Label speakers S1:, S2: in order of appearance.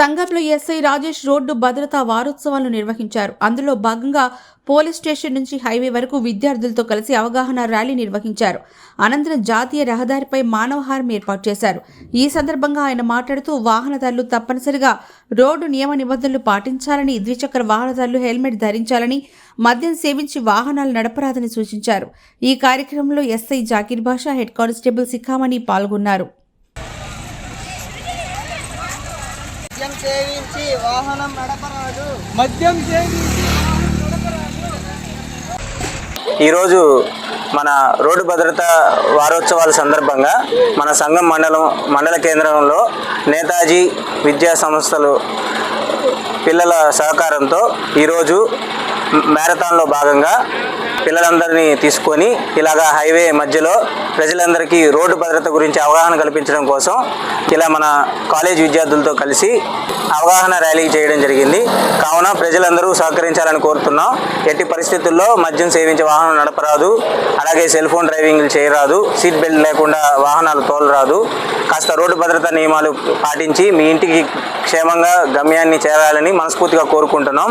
S1: సంఘంలో SI Rajesh road భద్రతా వారోత్సవాలు నిర్వహించారు. అందులో భాగంగా పోలీస్ స్టేషన్ నుంచి హైవే వరకు విద్యార్థులతో కలిసి అవగాహన ర్యాలీ నిర్వహించారు. అనంతరం జాతీయ రహదారిపై మానవహారం ఏర్పాటు చేశారు. ఈ సందర్భంగా ఆయన మాట్లాడుతూ వాహనదారులు తప్పనిసరిగా రోడ్డు నియమ నిబంధనలు పాటించాలని ద్విచక్ర వాహనదారులు హెల్మెట్ ధరించాలని మద్యం సేవించి వాహనాలు నడపరాదని సూచించారు. ఈ కార్యక్రమంలో SI Zakir Basha head constable Sikhamani పాల్గొన్నారు.
S2: మద్యం సేవించి వాహనం నడపరాదు.
S3: మద్యం సేవించి
S4: ఈరోజు మన రోడ్డు భద్రత వారోత్సవాల సందర్భంగా మన సంఘం మండలం మండల కేంద్రంలో నేతాజీ విద్యా సంస్థలు పిల్లల సహకారంతో ఈరోజు మ్యారథాన్లో భాగంగా పిల్లలందరినీ తీసుకొని ఇలాగా హైవే మధ్యలో ప్రజలందరికీ రోడ్డు భద్రత గురించి అవగాహన కల్పించడం కోసం ఇలా మన కాలేజ్ విద్యార్థులతో కలిసి అవగాహన ర్యాలీ చేయడం జరిగింది. కావున ప్రజలందరూ సహకరించాలని కోరుతున్నాం. ఎట్టి పరిస్థితుల్లో మద్యం సేవించే వాహనం నడపరాదు. అలాగే సెల్ ఫోన్ డ్రైవింగ్ చేయరాదు. సీట్ బెల్ట్ లేకుండా వాహనాలు తోలరాదు. కాస్త రోడ్డు భద్రతా నియమాలు పాటించి మీ ఇంటికి క్షేమంగా గమ్యాన్ని చేరాలని మనస్ఫూర్తిగా కోరుకుంటున్నాం.